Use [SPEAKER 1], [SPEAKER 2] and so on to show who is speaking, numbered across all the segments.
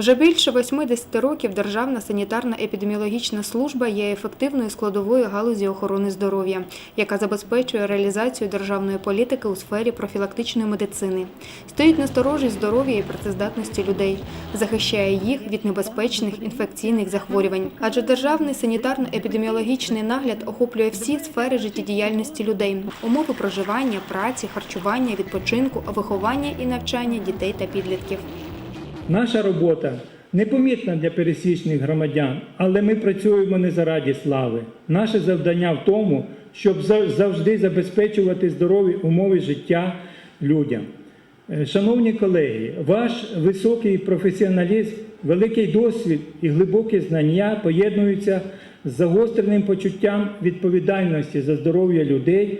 [SPEAKER 1] Вже більше 80 років Державна санітарно-епідеміологічна служба є ефективною складовою галузі охорони здоров'я, яка забезпечує реалізацію державної політики у сфері профілактичної медицини, стоїть на сторожі здоров'я і працездатності людей, захищає їх від небезпечних інфекційних захворювань. Адже державний санітарно-епідеміологічний нагляд охоплює всі сфери життєдіяльності людей, умови проживання, праці, харчування, відпочинку, виховання і навчання дітей та підлітків.
[SPEAKER 2] Наша робота непомітна для пересічних громадян, але ми працюємо не заради слави. Наше завдання в тому, щоб завжди забезпечувати здорові умови життя людям. Е, Шановні колеги, ваш високий професіоналізм, великий досвід і глибокі знання поєднуються з загостреним почуттям відповідальності за здоров'я людей,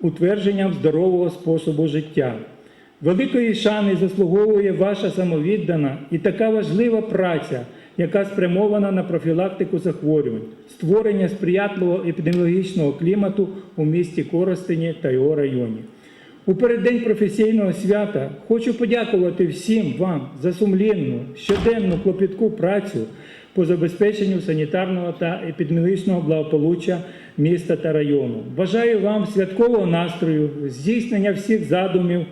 [SPEAKER 2] утвердженням здорового способу життя. Великої шани заслуговує ваша самовіддана і така важлива праця, яка спрямована на профілактику захворювань, створення сприятливого епідеміологічного клімату у місті Коростені та його районі. У переддень професійного свята хочу подякувати всім вам за сумлінну, щоденну клопітку працю по забезпеченню санітарного та епідеміологічного благополуччя міста та району. Бажаю вам святкового настрою, здійснення всіх задумів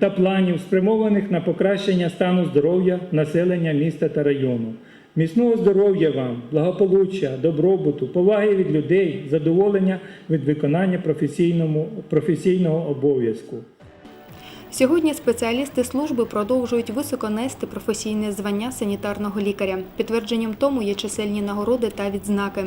[SPEAKER 2] та планів, спрямованих на покращення стану здоров'я населення міста та району. Міцного здоров'я вам, благополуччя, добробуту, поваги від людей, задоволення від виконання професійного обов'язку.
[SPEAKER 1] Сьогодні спеціалісти служби продовжують високо нести професійне звання санітарного лікаря. Підтвердженням тому є чисельні нагороди та відзнаки.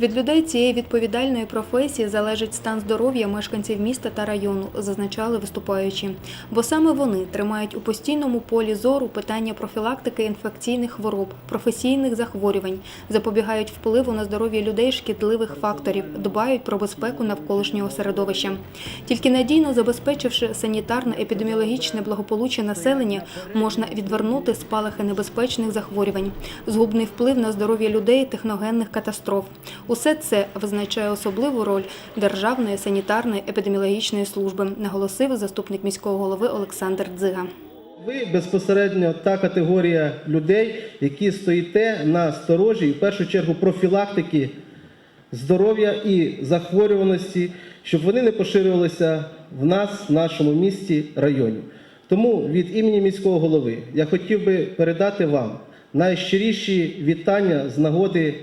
[SPEAKER 1] Від людей цієї відповідальної професії залежить стан здоров'я мешканців міста та району, зазначали виступаючі. Бо саме вони тримають у постійному полі зору питання профілактики інфекційних хвороб, професійних захворювань, запобігають впливу на здоров'я людей шкідливих факторів, дбають про безпеку навколишнього середовища. Тільки надійно забезпечивши санітарно-епідеміологічне благополуччя населення, можна відвернути спалахи небезпечних захворювань, згубний вплив на здоров'я людей, техногенних катастроф. Усе це визначає особливу роль Державної санітарної епідеміологічної служби, наголосив заступник міського голови Олександр Дзига.
[SPEAKER 3] Ви безпосередньо та категорія людей, які стоїте на сторожі, і в першу чергу профілактики здоров'я і захворюваності, щоб вони не поширювалися в нас, в нашому місті, районі. Тому від імені міського голови я хотів би передати вам найщиріші вітання з нагоди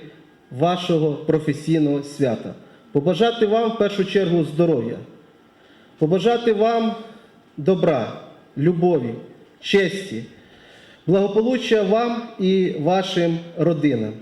[SPEAKER 3] вашого професійного свята. Побажати вам в першу чергу здоров'я, побажати вам добра, любові, честі, благополуччя вам і вашим родинам.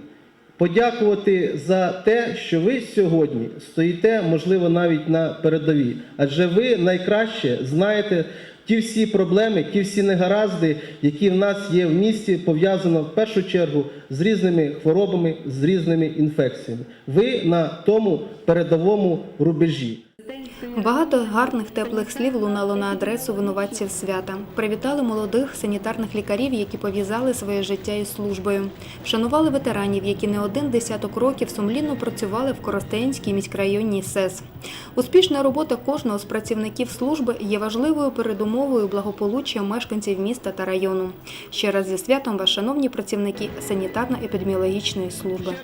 [SPEAKER 3] Подякувати за те, що ви сьогодні стоїте, можливо, навіть на передовій, адже ви найкраще знаєте ті всі проблеми, ті всі негаразди, які в нас є в місті, пов'язано в першу чергу з різними хворобами, з різними інфекціями. Ви на тому передовому рубежі.
[SPEAKER 1] Багато гарних теплих слів лунало на адресу винуватців свята. Привітали молодих санітарних лікарів, які пов'язали своє життя із службою. Вшанували ветеранів, які не один десяток років сумлінно працювали в Коростенській міськрайонній СЕС. Успішна робота кожного з працівників служби є важливою передумовою благополуччя мешканців міста та району. Ще раз зі святом вас, шановні працівники санітарно-епідеміологічної служби.